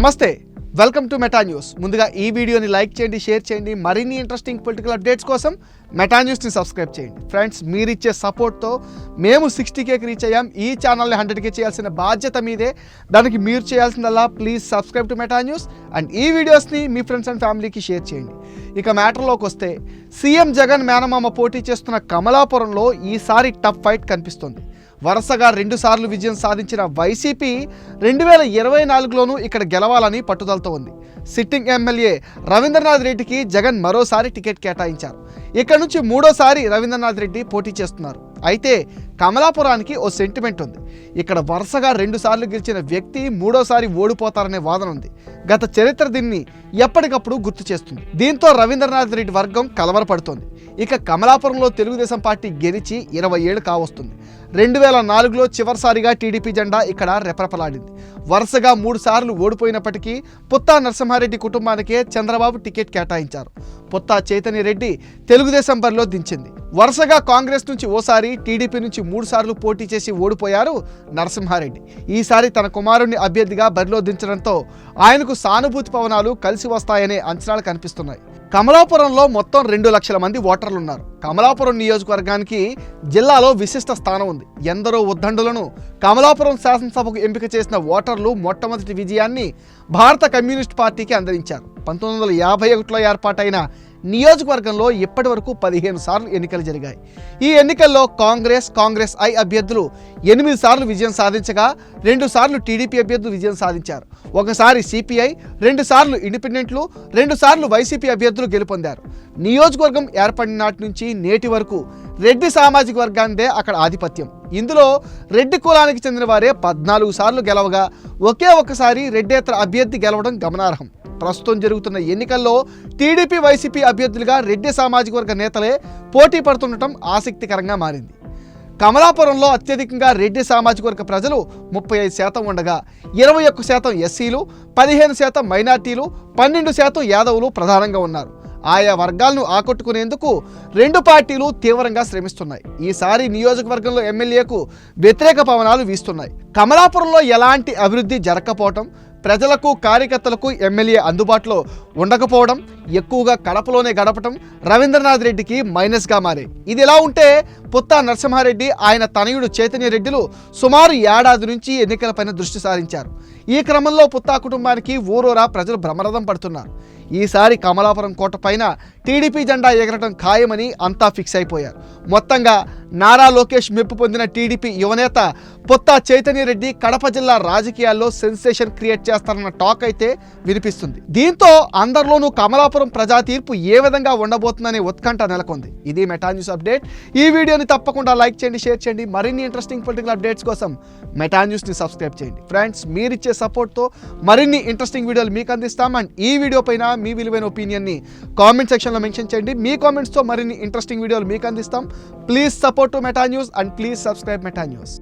నమస్తే welcome to Meta news. ముందుగా ఈ వీడియోని లైక్ చేయండి షేర్ చేయండి. మరిన్ని ఇంట్రెస్టింగ్ పొలిటికల్ అప్డేట్స్ కోసం మెటా న్యూస్ని సబ్స్క్రైబ్ చేయండి. ఫ్రెండ్స్ మీరిచ్చే సపోర్ట్తో మేము సిక్స్టీ కేకి రీచ్ అయ్యాం. ఈ ఛానల్ని హండ్రెడ్కి చేయాల్సిన బాధ్యత మీదే. దానికి మీరు చేయాల్సిందల్లా please subscribe to Meta news and ఈ వీడియోస్ని మీ ఫ్రెండ్స్ అండ్ ఫ్యామిలీకి షేర్ చేయండి. ఇక మ్యాటర్లోకి వస్తే సీఎం జగన్ మేనమామ పోటీ చేస్తున్న కమలాపురంలో ఈసారి టఫ్ ఫైట్ కనిపిస్తుంది. వరుసగా రెండుసార్లు విజయం సాధించిన వైసీపీ రెండు వేల ఇరవై నాలుగులోనూ ఇక్కడ గెలవాలని పట్టుదలతో ఉంది. సిట్టింగ్ ఎమ్మెల్యే రవీంద్రనాథ్ రెడ్డికి జగన్ మరోసారి టికెట్ కేటాయించారు. ఇక్కడ నుంచి మూడోసారి రవీంద్రనాథ్ రెడ్డి పోటీ చేస్తున్నారు. అయితే కమలాపురానికి ఓ సెంటిమెంట్ ఉంది. ఇక్కడ వరుసగా రెండుసార్లు గెలిచిన వ్యక్తి మూడోసారి ఓడిపోతారనే వాదన ఉంది. గత చరిత్ర దీన్ని ఎప్పటికప్పుడు గుర్తు చేస్తుంది. దీంతో రవీంద్రనాథ్ రెడ్డి వర్గం కలవరపడుతోంది. ఇక కమలాపురంలో తెలుగుదేశం పార్టీ గెలిచి ఇరవై ఏళ్ళు కావస్తుంది. రెండు వేల నాలుగులో చివరిసారిగా టీడీపీ జెండా ఇక్కడ రెపరెపలాడింది. వరుసగా మూడు సార్లు ఓడిపోయినప్పటికీ పుత్తా నరసింహారెడ్డి కుటుంబానికే చంద్రబాబు టికెట్ కేటాయించారు. పుత్తా చైతన్య రెడ్డి తెలుగుదేశం బరిలో దించింది. వరుసగా కాంగ్రెస్ నుంచి ఓసారి టీడీపీ నుంచి మూడుసార్లు పోటీ చేసి ఓడిపోయారు నరసింహారెడ్డి. ఈసారి తన కుమారుణ్ణి అభ్యర్థిగా బరిలో దించడంతో ఆయనకు సానుభూతి పవనాలు కలిసి వస్తాయనే అంచనాలు కనిపిస్తున్నాయి. కమలాపురంలో మొత్తం రెండు లక్షల మంది ఓటర్లు ఉన్నారు కమలాపురం నియోజకవర్గానికి జిల్లాలో విశిష్ట స్థానం ఉంది. ఎందరో ఉద్దండులను కమలాపురం శాసనసభకు ఎంపిక చేసిన ఓటర్లు మొట్టమొదటి విజయాన్ని భారత కమ్యూనిస్ట్ పార్టీకి అందించారు. పంతొమ్మిది వందల యాభై ఒకటిలో ఏర్పాటైన నియోజకవర్గంలో ఇప్పటి వరకు పదిహేను సార్లు ఎన్నికలు జరిగాయి. ఈ ఎన్నికల్లో కాంగ్రెస్ కాంగ్రెస్ ఐ అభ్యర్థులు ఎనిమిది సార్లు విజయం సాధించగా రెండు సార్లు టీడీపీ అభ్యర్థులు విజయం సాధించారు. ఒకసారి సిపిఐ రెండు సార్లు ఇండిపెండెంట్లు రెండు సార్లు వైసీపీ అభ్యర్థులు గెలుపొందారు. నియోజకవర్గం ఏర్పడిన నాటి నుంచి నేటి వరకు రెడ్డి సామాజిక వర్గాందే అక్కడ ఆధిపత్యం. ఇందులో రెడ్డి కులానికి చెందిన వారే పద్నాలుగు సార్లు గెలవగా ఒకే ఒక్కసారి రెడ్డేతర అభ్యర్థి గెలవడం గమనార్హం. ప్రస్తుతం జరుగుతున్న ఎన్నికల్లో టీడీపీ వైసీపీ అభ్యర్థులుగా రెడ్డి సామాజిక వర్గ నేతలే పోటీ పడుతుండటం ఆసక్తికరంగా మారింది. కమలాపురంలో అత్యధికంగా రెడ్డి సామాజిక వర్గ ప్రజలు ముప్పై ఐదు శాతం ఉండగా ఇరవై ఒక్క శాతం ఎస్సీలు పదిహేను శాతం మైనార్టీలు పన్నెండు శాతం యాదవులు ప్రధానంగా ఉన్నారు. ఆయా వర్గాలను ఆకట్టుకునేందుకు రెండు పార్టీలు తీవ్రంగా శ్రమిస్తున్నాయి. ఈసారి నియోజకవర్గంలో ఎమ్మెల్యేకు వ్యతిరేక పవనాలు వీస్తున్నాయి. కమలాపురంలో ఎలాంటి అభివృద్ధి జరగకపోవటం ప్రజలకు కార్యకర్తలకు ఎమ్మెల్యే అందుబాటులో ఉండకపోవడం ఎక్కువగా కడపలోనే గడపటం రవీంద్రనాథ్ రెడ్డికి మైనస్గా మారాయి ఇది ఎలా ఉంటే పుత్తా నరసింహారెడ్డి ఆయన తనయుడు చైతన్య రెడ్డిలు సుమారు ఏడాది నుంచి ఎన్నికలపైన దృష్టి సారించారు. ఈ క్రమంలో పుత్తా కుటుంబానికి ఊరూరా ప్రజలు భ్రమరథం పడుతున్నారు. ఈసారి కమలాపురం కోట పైన టీడీపీ జెండా ఎగరటం ఖాయమని అంతా ఫిక్స్ అయిపోయారు. మొత్తంగా నారా లోకేష్ మెప్పు పొందిన టీడీపీ యువనేత పొత్తా చైతన్య రెడ్డి కడప జిల్లా రాజకీయాల్లో సెన్సేషన్ క్రియేట్ చేస్తారన్న టాక్ అయితే వినిపిస్తుంది. దీంతో అందరిలోనూ కమలాపురం ప్రజా తీర్పు ఏ విధంగా ఉండబోతుందనే ఉత్కంఠ నెలకొంది. ఇది మెటా న్యూస్ అప్డేట్. ఈ వీడియోని తప్పకుండా లైక్ చేయండి షేర్ చేయండి. మరిన్ని ఇంట్రెస్టింగ్ పొలిటికల్ అప్డేట్స్ కోసం మెటా న్యూస్ని సబ్స్క్రైబ్ చేయండి. ఫ్రెండ్స్ మీరిచ్చే సపోర్ట్తో మరిన్ని ఇంట్రెస్టింగ్ వీడియోలు మీకు అందిస్తాం. అండ్ ఈ వీడియో పైన మీ విలువైన ఒపీనియన్ని కామెంట్ సెక్షన్లో మెన్షన్ చేయండి. మీ కామెంట్స్తో మరిన్ని ఇంట్రెస్టింగ్ వీడియోలు మీకు అందిస్తాం. Please support support to Meta News and please subscribe Meta News.